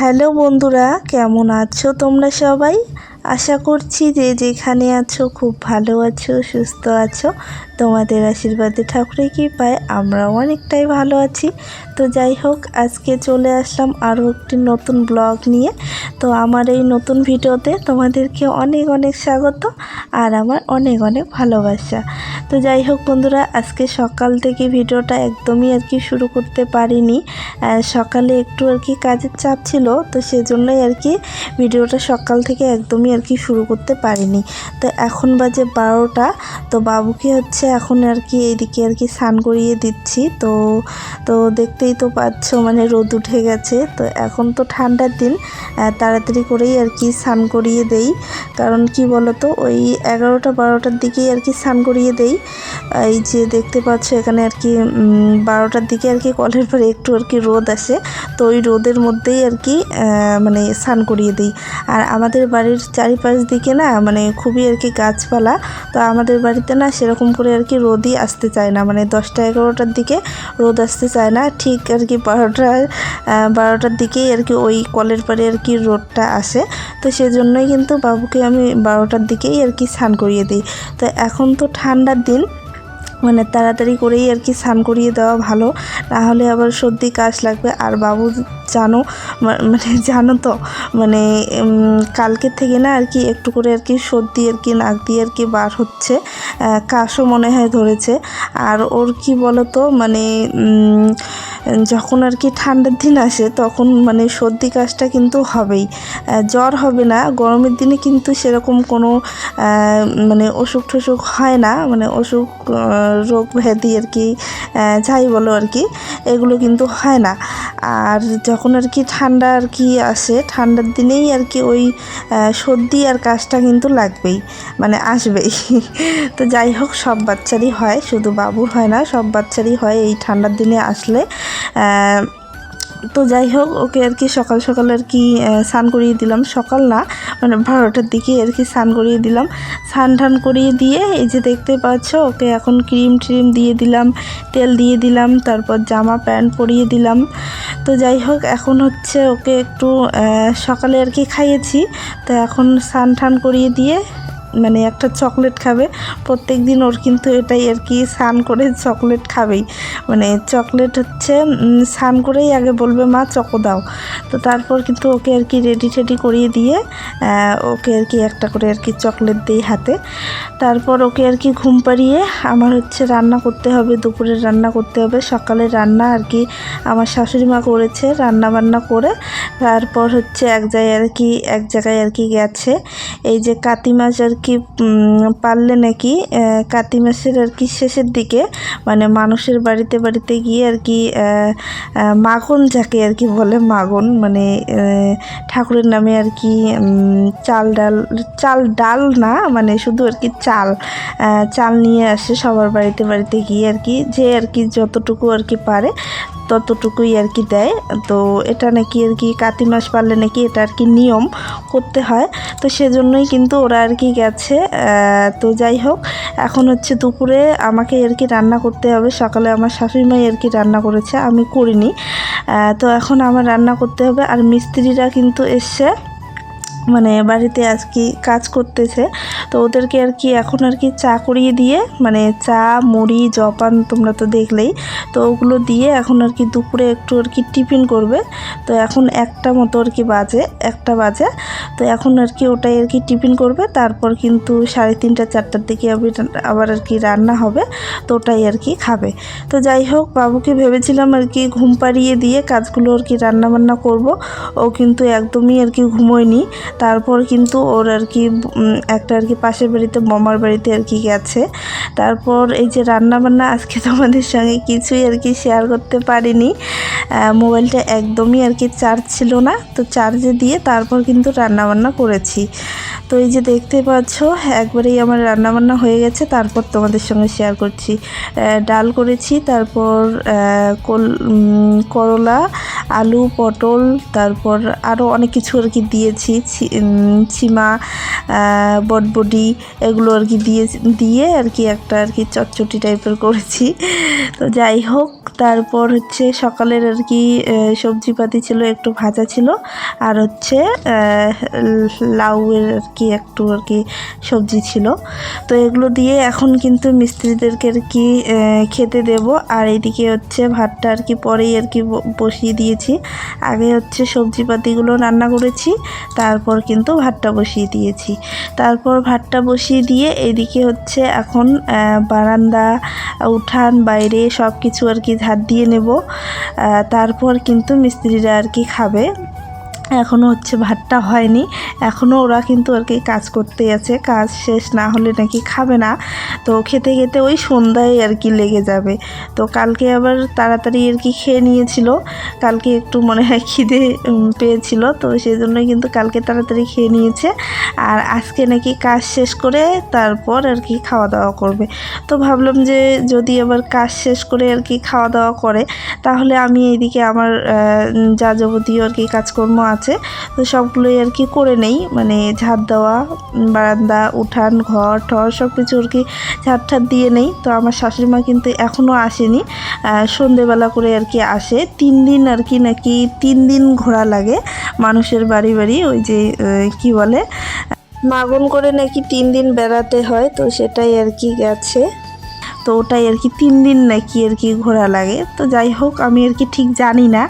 Hello বন্ধুরা, কেমন আছো তোমরা সবাই? আশা করছি যে যেখানে আছো খুব ভালো আছো, সুস্থ আছো। তোমাদের আশীর্বাদে ঠাকুরের কৃপায় আমরাও অনেকটাই ভালো আছি। তো যাই হোক, আজকে চলে আসলাম আরও একটি নতুন ব্লগ নিয়ে। তো আমার এই নতুন ভিডিওতে তোমাদেরকে অনেক অনেক স্বাগত আর আমার অনেক অনেক ভালোবাসা। তো যাই হোক বন্ধুরা, আজকে সকাল থেকে ভিডিওটা একদমই আর কি শুরু করতে পারিনি। সকালে একটু আর কি কাজের চাপ ছিল, তো সেজন্যই আর কি ভিডিওটা সকাল থেকে একদমই আর কি শুরু করতে পারিনি। তো এখন বাজে বারোটা, তো বাবুকে হচ্ছে এখন আর কি এইদিকে আর কি স্নান করিয়ে দিচ্ছি। তো তো দেখতেই তো পাচ্ছ মানে রোদ উঠে গেছে। তো এখন তো ঠান্ডার দিন তাড়াতাড়ি করেই আর কি স্নান করিয়ে দেই। কারণ কি বলতো, ওই এগারোটা বারোটার দিকেই আর কি স্নান করিয়ে দেই। এই যে দেখতে পাচ্ছ এখানে আর কি বারোটার দিকে আর কি কলের পরে একটু আর কি রোদ আসে। তো ওই রোদের মধ্যেই আর কি মানে স্নান করিয়ে দিই। আর আমাদের বাড়ির চারিপাশ দিকে না মানে খুবই আর কি গাছপালা। তো আমাদের বাড়িতে না সেরকম করে আর কি রোদই আসতে চায় না। মানে দশটা এগারোটার দিকে রোদ আসতে চায় না। ঠিক আর কি বারোটার আহ, বারোটার দিকেই আর কি ওই কলের পরে আর কি রোদটা আসে তো সেজন্যই কিন্তু বাবুকে আমি বারোটার দিকেই আর কি স্নান করিয়ে দিই। তো এখন তো ঠান্ডার দিন মানে তাড়াতাড়ি করেই আর কি স্নান করিয়ে দেওয়া ভালো। না হলে আবার সর্দি কাশ লাগবে। আর বাবু জানো মানে জানো তো মানে উম, কালকের থেকে না আর কি একটু করে আর কি সর্দি আর কি নাক দিয়ে আর কি বার হচ্ছে কাশও মনে হয় ধরেছে। আর ওর কি বলতো মানে উম, যখন আর কি ঠান্ডার দিন আসে, তখন মানে সর্দি কাশটা কিন্তু হবেই। জ্বর হবে না, গরমের দিনে কিন্তু সেরকম কোনো মানে অসুখ টসুখ হয় না মানে অসুখ রোগ ব্যাধি আর কি যাই বলো আর কি, এগুলো কিন্তু হয় না। আর যখন আর কি ঠান্ডা আর কি আসে, ঠান্ডার দিনেই আর কি ওই সর্দি আর কাশটা কিন্তু লাগবেই মানে আসবেই। তো যাই হোক, সব বাচ্চারই হয়, শুধু বাবুর হয় না, সব বাচ্চারই হয় এই ঠান্ডার দিনে আসলে। তো যাই হোক, ওকে আর কি সকাল সকাল আর কি স্নান করিয়ে দিলাম। সকাল না মানে বারোটার দিকে আর কি স্নান করিয়ে দিলাম। স্নান টান করিয়ে দিয়ে এই যে দেখতে পাচ্ছ, ওকে এখন ক্রিম ট্রিম দিয়ে দিলাম, তেল দিয়ে দিলাম, তারপর জামা প্যান্ট পরিয়ে দিলাম। তো যাই হোক, এখন হচ্ছে ওকে একটু সকালে আর কি খাইয়েছি। তো এখন স্নান টান করিয়ে দিয়ে মানে একটা চকলেট খাবে। প্রত্যেক দিন ওর কিন্তু এটাই আর কি স্নান করে চকলেট খাবেই। মানে চকলেট হচ্ছে স্নান করেই আগে বলবে, মা, চকো দাও। তো তারপর কিন্তু ওকে আর কি রেডি টেডি করিয়ে দিয়ে ওকে আর কি একটা করে আর কি চকলেট দিই হাতে। তারপর ওকে আর কি ঘুম পাড়িয়ে আমার হচ্ছে রান্না করতে হবে, দুপুরের রান্না করতে হবে সকালে রান্না আর কি আমার শাশুড়ি মা করেছে, রান্না বান্না করে তারপর হচ্ছে এক জায়গায় আর কি, এক জায়গায় আর কি গেছে। এই যে কাতি মাছ আর কি পারলে নাকি কাতি মাসের আর কি শেষের দিকে মানে মানুষের বাড়িতে বাড়িতে গিয়ে আর কি মাগন যাকে আর কি বলে মাগন মানে ঠাকুরের নামে আর কি চাল ডাল চাল ডাল না মানে শুধু আর কি চাল চাল নিয়ে আসে সবার বাড়িতে বাড়িতে গিয়ে আর কি, যে আর কি যতটুকু আর কি পারে ততটুকুই আর কি দেয়। তো এটা নাকি আর কি কাতি মাস পারলে নাকি এটা আর কি নিয়ম করতে হয়। তো সেজন্যই কিন্তু ওরা আর কি গেছে। তো যাই হোক, এখন হচ্ছে দুপুরে আমাকে আর কি রান্না করতে হবে। সকালে আমার শাশুড়ি মাই আর কি রান্না করেছে, আমি করিনি। তো এখন আমার রান্না করতে হবে। আর মিস্ত্রিরা কিন্তু এসছে। মানে বাড়িতে আর কি কাজ করতেছে তো ওদেরকে আর কি এখন আর কি চা করিয়ে দিয়ে মানে চা মুড়ি জপান তোমরা তো দেখলেই তো ওগুলো দিয়ে এখন আর কি দুপুরে একটু আর কি টিফিন করবে তো এখন একটা মতো আর কি বাজে একটা বাজে তো এখন আর কি ওটাই আর কি টিফিন করবে তারপর কিন্তু সাড়ে তিনটা চারটার দিকে আবার- আর কি রান্না হবে তো ওটাই আর কি খাবে তো যাই হোক বাবুকে ভেবেছিলাম আর কি ঘুম পাড়িয়ে দিয়ে কাজগুলো আর কি রান্নাবান্না করব ও কিন্তু একদমই আর কি ঘুমোয়নি তারপর কিন্তু ওর আর কি একটা আর কি পাশের বাড়িতে, মামার বাড়িতে আর কি গেছে। তারপর এই যে রান্না বান্না আজকে তোমাদের সঙ্গে কিছুই আর কি শেয়ার করতে পারিনি। মোবাইলটা একদমই আর কি চার্জ ছিল না, তো চার্জে দিয়ে তারপর কিন্তু রান্না বান্না করেছি। তো এই যে দেখতে পাচ্ছ, একবারেই আমার রান্না বান্না হয়ে গেছে, তারপর তোমাদের সঙ্গে শেয়ার করছি। ডাল করেছি, তারপর কল করলা, আলু, পটল, তারপর আরও অনেক কিছু আর কি দিয়েছি। ছিমা বটবডি এগুলো আর কি দিয়ে দিয়ে আর কি একটা আর কি চটচটি টাইপের করেছি। তো যাই হোক, তারপর হচ্ছে সকালের আর কি সবজিপাতি ছিল, একটু ভাজা ছিল। আর হচ্ছে লাউয়ের আর কি একটু আর কি সবজি ছিল। তো এগুলো দিয়ে এখন কিন্তু মিস্ত্রিদেরকে আর কি খেতে দেব। আর এদিকে হচ্ছে ভাতটা আর কি পরেই আর কি বসিয়ে দিয়েছি। আগে হচ্ছে সবজিপাতিগুলো রান্না করেছি, তারপর কিন্তু ভাতটা বসিয়ে দিয়েছি। তারপর ভাতটা বসিয়ে দিয়ে এদিকে হচ্ছে এখন বারান্দা, উঠান, বাইরে সব কিছু আর কি ঝাড় দিয়ে নেব। তারপর কিন্তু মিস্ত্রিরা আর কি খাবে। এখনও হচ্ছে ভাতটা হয়নি। এখনও ওরা কিন্তু আর কি কাজ করতে আছে। কাজ শেষ না হলে নাকি খাবে না। তো খেতে খেতে ওই সন্ধ্যায় আর কি লেগে যাবে। তো কালকে আবার তাড়াতাড়ি আর কি খেয়ে নিয়েছিল। কালকে একটু মনে হয় খিদে পেয়েছিল। তো সেই জন্যই কিন্তু কালকে তাড়াতাড়ি খেয়ে নিয়েছে। আর আজকে নাকি কাজ শেষ করে তারপর আর কি খাওয়া দাওয়া করবে। তো ভাবলাম যে যদি আবার কাজ শেষ করে আর কি খাওয়া দাওয়া করে, তাহলে আমি এইদিকে আমার যা যাবতীয় আর কি কাজকর্ম আছে তো সবগুলোই আর কি করে নেই। মানে ঝাড় দেওয়া, বারান্দা, উঠান, ঘর, ঠর সব কিছু আর কি ঝাড় ঠাড় দিয়ে নেই। তো আমার শাশুড়ি মা কিন্তু এখনও আসেনি। সন্ধেবেলা করে আর কি আসে। তিন দিন আর কি নাকি তিন দিন ঘোরা লাগে মানুষের বাড়ি বাড়ি। ওই যে কি বলে? মাগন করে নাকি তিন দিন বেড়াতে হয়। তো সেটাই আর কি গেছে। তো ওটাই আর কি তিন দিন নাকি আর কি ঘোরা লাগে। তো যাই হোক, আমি আর কি ঠিক জানি না।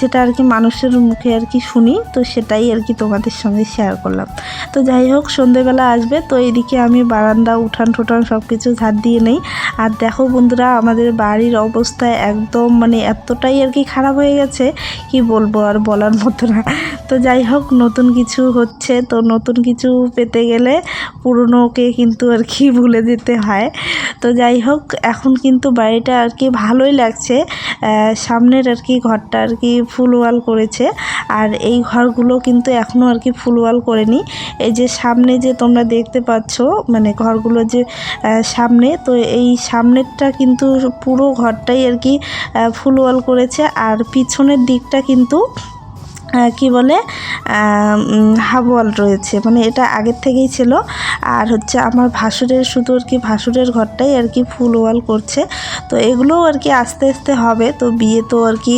যেটা আর কি মানুষের মুখে আর কি শুনি, তো সেটাই আর কি তোমাদের সঙ্গে শেয়ার করলাম। তো যাই হোক, সন্ধেবেলা আসবে, তো এইদিকে আমি বারান্দা, উঠান ঠোঠান সব কিছু ঝাড় দিয়ে নেই। আর দেখো বন্ধুরা, আমাদের বাড়ির অবস্থা একদম মানে এতটাই আর কি খারাপ হয়ে গেছে, কি বলব আর বলার মতো না। তো যাই হোক, নতুন কিছু হচ্ছে, তো নতুন কিছু পেতে গেলে পুরনোকে কিন্তু আর কি ভুলে যেতে হয়। তো যাই হোক, এখন কিন্তু বাড়িটা আর কি ভালোই লাগছে সামনের আর কি ঘরটা আর কি ফুল ওয়াল করেছে। আর এই ঘরগুলো কিন্তু এখনও আর কি ফুল ওয়াল করেনি। এই যে সামনে যে তোমরা দেখতে পাচ্ছ মানে ঘরগুলো যে সামনে, তো এই সামনেরটা কিন্তু পুরো ঘরটাই আর কি ফুল ওয়াল করেছে। আর পিছনের দিকটা কিন্তু কি বলে হাফ ওয়াল রয়েছে। মানে এটা আগের থেকেই ছিল। আর হচ্ছে আমার ভাসুরের শুধু আর কি ভাসুরের ঘরটাই আর কি ফুল ওয়াল করছে। তো এগুলোও আর কি আস্তে আস্তে হবে। তো বিয়ে তো আর কি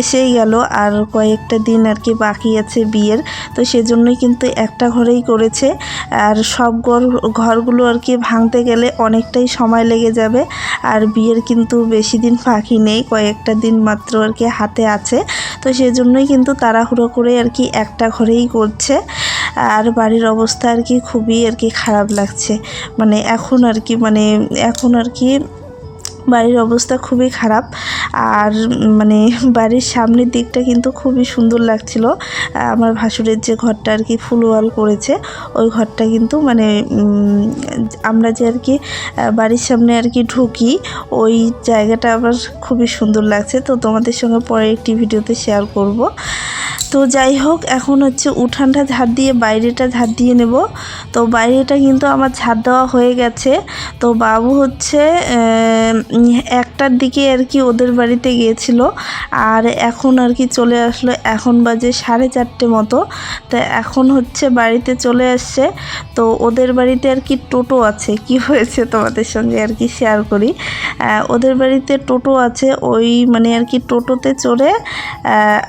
এসেই গেল। আর কয়েকটা দিন আর কি বাকি আছে বিয়ের। তো সেজন্যই কিন্তু একটা ঘরেই করেছে। আর সব ঘর, ঘরগুলো আর কি ভাঙতে গেলে অনেকটাই সময় লেগে যাবে। আর বিয়ের কিন্তু বেশি দিন ফাঁকি নেই। কয়েকটা দিন মাত্র আর কি হাতে আছে। তো সেজন্যই কিন্তু তাড়াহুড়ো করে আর কি একটা ঘরেই করছে। আর বাড়ির অবস্থা আর কি খুবই আর কি খারাপ লাগছে। মানে এখন আর কি মানে এখন আর কি বাড়ির অবস্থা খুবই খারাপ। আর মানে বাড়ির সামনের দিকটা কিন্তু খুবই সুন্দর লাগছিল। আমার ভাসুরের যে ঘরটা আর কি ফুল ওয়াল করেছে, ওই ঘরটা কিন্তু মানে আমরা যে আর কি বাড়ির সামনে আর কি ঢুকি, ওই জায়গাটা আবার খুবই সুন্দর লাগছে। তো তোমাদের সঙ্গে পরে একটি ভিডিওতে শেয়ার করব। তো যাই হোক, এখন হচ্ছে উঠানটা ঝাড় দিয়ে বাইরেটা ঝাড় দিয়ে নেব। তো বাইরেটা কিন্তু আমার ঝাড় দেওয়া হয়ে গেছে। তো বাবু হচ্ছে একটার দিকে আর কি ওদের বাড়িতে গিয়েছিল। আর এখন আর কি চলে আসলো, এখন বাজে সাড়ে চারটে মতো। তো এখন হচ্ছে বাড়িতে চলে আসছে। তো ওদের বাড়িতে আর কি টোটো আছে। কি হয়েছে তোমাদের সঙ্গে আর কি শেয়ার করি? ওদের বাড়িতে টোটো আছে। ওই মানে আর কি টোটোতে চড়ে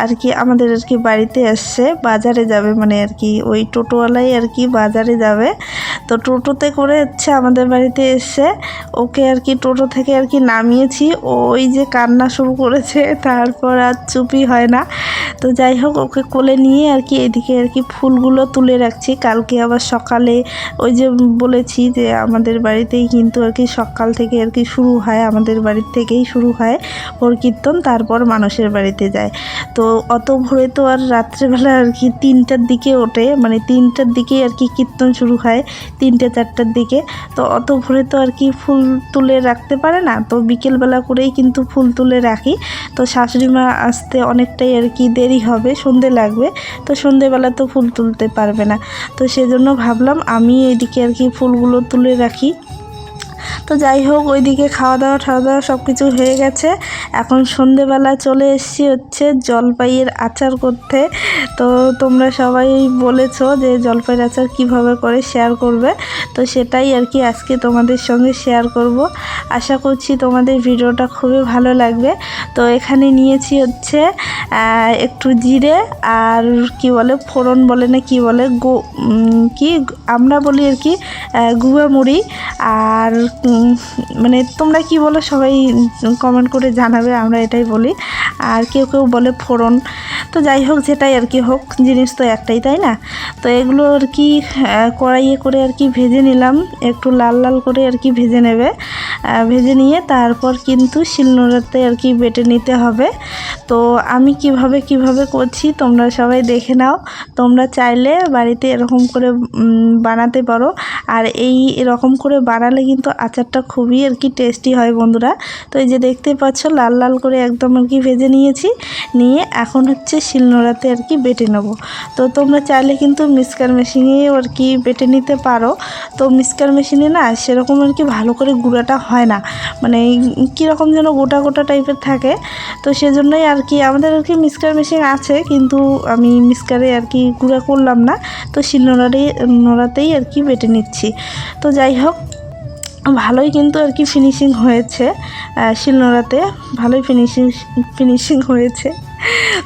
আর কি আমাদের আর কি বাড়িতে আসছে বাজারে যাবে মানে আর কি ওই টোটোওয়ালাই আর কি বাজারে যাবে। তো টোটোতে করে হচ্ছে আমাদের বাড়িতে এসে ওকে আর কি টোটো থেকে আর কি নামিয়েছি। ওই যে কান্না শুরু করেছে, তারপর আর চুপি হয় না। তো যাই হোক, ওকে কোলে নিয়ে আর কি এদিকে আর কি ফুলগুলো তুলে রাখছি। কালকে আবার সকালে ওই যে বলেছি যে আমাদের বাড়িতেই কিন্তু আর কি সকাল থেকে আর কি শুরু হয়, আমাদের বাড়ির থেকেই শুরু হয় ওর কীর্তন, তারপর মানুষের বাড়িতে যায়। তো অত ভোরে তো আর রাত্রেবেলা আর কি তিনটার দিকে ওঠে মানে তিনটার দিকেই আর কি কীর্তন শুরু হয়, তিনটে চারটার দিকে। তো অত ভোরে তো আর কি ফুল তুলে রাখতে পারে না, তো বিকেলবেলা করেই কিন্তু ফুল তুলে রাখি। তো শাশুড়ি মা আসতে অনেকটাই আর কি দেরি হবে, সন্ধে লাগবে, তো সন্ধেবেলা তো ফুল তুলতে পারবে না। তো সেজন্য ভাবলাম আমি এইদিকে আর কি ফুলগুলো তুলে রাখি। তো যাই হোক, ওইদিকে খাওয়া দাওয়া খাওয়া দাওয়া সব কিছু হয়ে গেছে। এখন সন্ধেবেলা চলে এসেছি হচ্ছে জলপাইয়ের আচার করতে। তো তোমরা সবাই বলেছ যে জলপাইয়ের আচার কীভাবে করে শেয়ার করবে। তো সেটাই আর কি আজকে তোমাদের সঙ্গে শেয়ার করব। আশা করছি তোমাদের ভিডিওটা খুবই ভালো লাগবে। তো এখানে নিয়েছি হচ্ছে একটু জিরে আর কি বলে, ফোড়ন বলে না কি বলে, গো কি আমরা বলি আর কি গুঁড়া মুড়ি আর মানে তোমরা কি বলো, সবাই কমেন্ট করে জানাবে, আমরা এটাই বলি। আর কেউ কেউ বলে ফোড়ন। তো যাই হোক, যেটাই আর কি হোক, জিনিস তো একটাই, তাই না? তো এগুলো আর কি কড়াইয়ে করে আর কি ভেজে নিলাম। একটু লাল লাল করে আর কি ভেজে নেবে। ভেজে নিয়ে তারপর কিন্তু শিলনোড়াতে আর কি বেটে নিতে হবে। তো আমি কীভাবে কীভাবে করছি, তোমরা সবাই দেখে নাও। তোমরা চাইলে বাড়িতে এরকম করে বানাতে পারো। আর এই এরকম করে বানালে কিন্তু আচারটা খুবই আর কি টেস্টি হয় বন্ধুরা। তো এই যে দেখতে পাচ্ছ, লাল লাল করে একদম আর কি ভেজে নিয়েছি। নিয়ে এখন হচ্ছে শিলনোড়াতে আর কি বেটে নেব। তো তোমরা চাইলে কিন্তু মিক্সকার মেশিনেও আর কি বেটে নিতে পারো। তো মিক্সকার মেশিনে না সেরকম আর কি ভালো করে গুঁড়াটা হয় না। মানে কীরকম যেন গোটা গোটা টাইপের থাকে। তো সেজন্যই আর কি আমাদের আর কি মিক্সকার মেশিন আছে, কিন্তু আমি মিক্সকারে আর কি গুঁড়া করলাম না। তো শিলনোড়ারে নোড়াতেই আর কি বেটে নিচ্ছি। তো যাই হোক ভালোই কিন্তু আর কি ফিনিশিং হয়েছে শিলনোড়াতে ভালোই ফিনিশিং ফিনিশিং হয়েছে।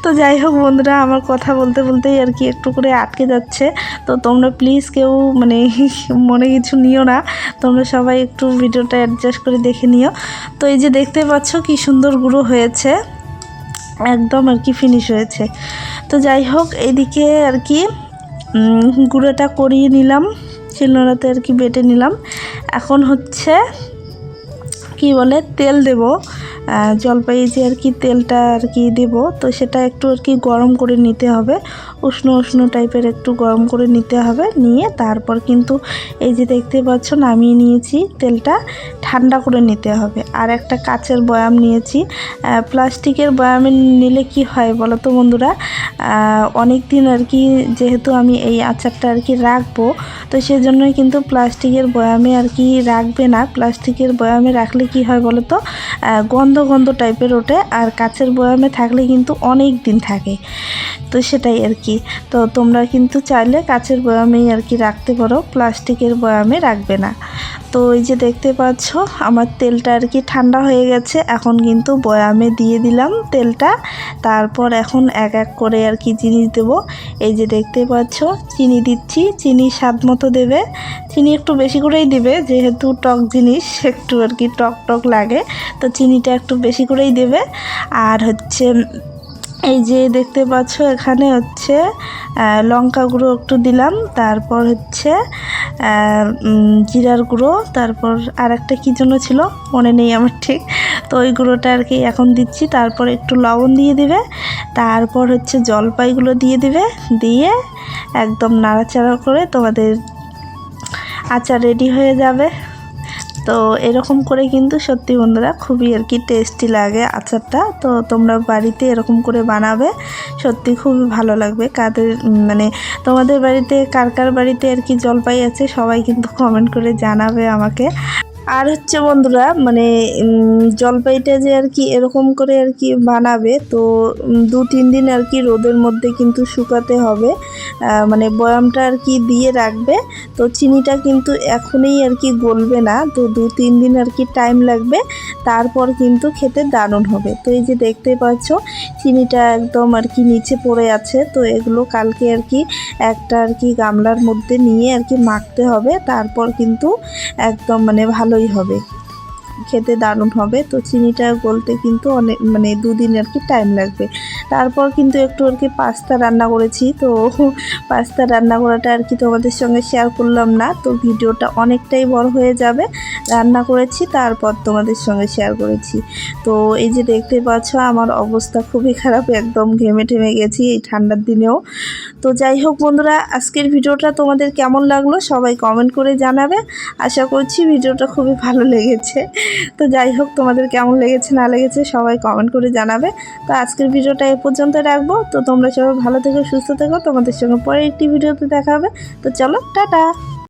তো যাই হোক বন্ধুরা, আমার কথা বলতে বলতেই আর কি একটু করে আটকে যাচ্ছে। তো তোমরা প্লিজ কেউ মানে মনে কিছু নিও না, তোমরা সবাই একটু ভিডিওটা অ্যাডজাস্ট করে দেখে নিও। তো এই যে দেখতে পাচ্ছ কি সুন্দর গুঁড়ো হয়েছে, একদম আর কি ফিনিশ হয়েছে। তো যাই হোক, এইদিকে আর কি গুঁড়োটা করিয়ে নিলাম, শিলনোড়াতে আর কি বেটে নিলাম। এখন হচ্ছে, কি বলে, তেল দেব। জলপাই যে আর কি তেলটা আর কি দেব। তো সেটা একটু আর কি গরম করে নিতে হবে। উষ্ণ উষ্ণ টাইপের একটু গরম করে নিতে হবে। নিয়ে তারপর কিন্তু এই যে দেখতে পাচ্ছ, নামিয়ে নিয়েছি তেলটা, ঠান্ডা করে নিতে হবে। আর একটা কাচের বয়াম নিয়েছি। প্লাস্টিকের বয়ামে নিলে কি হয় বলো তো বন্ধুরা? অনেক দিন আর কি যেহেতু আমি এই আচারটা আর কি রাখব, তো সেজন্যই কিন্তু প্লাস্টিকের বয়ামে আর কি রাখবে না। প্লাস্টিকের বয়ামে রাখলে কি হয় বলো তো? গন্ধ গন্ধ টাইপের ওঠে। আর কাচের বয়ামে থাকলে কিন্তু অনেক দিন থাকে। তো সেটাই আর কি। তো তোমরা কিন্তু চাইলে কাচের বয়ামেই আর কি রাখতে পারো, প্লাস্টিকের বয়ামে রাখবে না। তো এই যে দেখতে পাচ্ছ, আমার তেলটা আর কি ঠান্ডা হয়ে গেছে, এখন কিন্তু বয়ামে দিয়ে দিলাম তেলটা। তারপর এখন এক এক করে আর কি জিনিস দেবো। এই যে দেখতে পাচ্ছ, চিনি দিচ্ছি, চিনি স্বাদ মতো দেবে। চিনি একটু বেশি করেই দিবে, যেহেতু টক জিনিস, একটু আর কি টক টক লাগে, তো চিনিটা একটু বেশি করেই দেবে। আর হচ্ছে এই যে দেখতে পাচ্ছ, এখানে হচ্ছে লঙ্কা গুঁড়ো একটু দিলাম, তারপর হচ্ছে জিরার গুঁড়ো, তারপর আর একটা কী জন্য ছিল, মনে নেই আমার ঠিক। তো ওই গুঁড়োটা আর কি এখন দিচ্ছি, তারপর একটু লবণ দিয়ে দিবে, তারপর হচ্ছে জলপাইগুলো দিয়ে দিবে, দিয়ে একদম নাড়াচাড়া করে তোমাদের আচার রেডি হয়ে যাবে। তো এরকম করে কিন্তু সত্যি বন্ধুরা খুবই আর কি টেস্টি লাগে আচারটা। তো তোমরা বাড়িতে এরকম করে বানাবে, সত্যি খুবই ভালো লাগবে। কাদের মানে তোমাদের বাড়িতে কার কার বাড়িতে আর কি জলপাই আছে সবাই কিন্তু কমেন্ট করে জানাবে আমাকে। আর হচ্ছে বন্ধুরা মানে জলপাইটা যে আর কি এরকম করে আর কি বানাবে তো দু তিন দিন আর কি রোদের মধ্যে কিন্তু শুকাতে হবে মানে বয়ামটা আর কি দিয়ে রাখবে তো চিনিটা কিন্তু এখনই আর কি গলবে না তো দু তিন দিন আর কি টাইম লাগবে তারপর কিন্তু খেতে দারুণ হবে তো এই যে দেখতে পাচ্ছ চিনিটা একদম আর কি নিচে পড়ে আছে তো এগুলো কালকে আর কি একটা আর কি গামলার মধ্যে নিয়ে আর কি মাখতে হবে তারপর কিন্তু একদম মানে ভালোই হবে। খেতে দারুণ হবে। তো চিনিটা গলতে কিন্তু অনেক মানে দুদিন আর কি টাইম লাগবে। তারপর কিন্তু একটু আর কি পাস্তা রান্না করেছি। তো পাস্তা রান্না করাটা আর কি তোমাদের সঙ্গে শেয়ার করলাম না। তো ভিডিওটা অনেকটাই বড় হয়ে যাবে। রান্না করেছি, তারপর তোমাদের সঙ্গে শেয়ার করেছি। তো এই যে দেখতে পাচ্ছ, আমার অবস্থা খুবই খারাপ। একদম ঘেমে ঠেমে গেছি এই ঠান্ডার দিনেও। তো যাই হোক বন্ধুরা, আজকের ভিডিওটা তোমাদের কেমন লাগল সবাই কমেন্ট করে জানাবে। আশা করছি ভিডিওটা খুবই ভালো লেগেছে। তো যাই হোক, তোমাদের কেমন লেগেছে, না লেগেছে সবাই কমেন্ট করে জানাবে। তো আজকের ভিডিওটা এ পর্যন্ত রাখব। তো তোমরা সবাই ভালো থেকো, সুস্থ থেকো। তোমাদের সঙ্গে পরে একটি ভিডিওতে দেখাবে তো চলো, টাটা!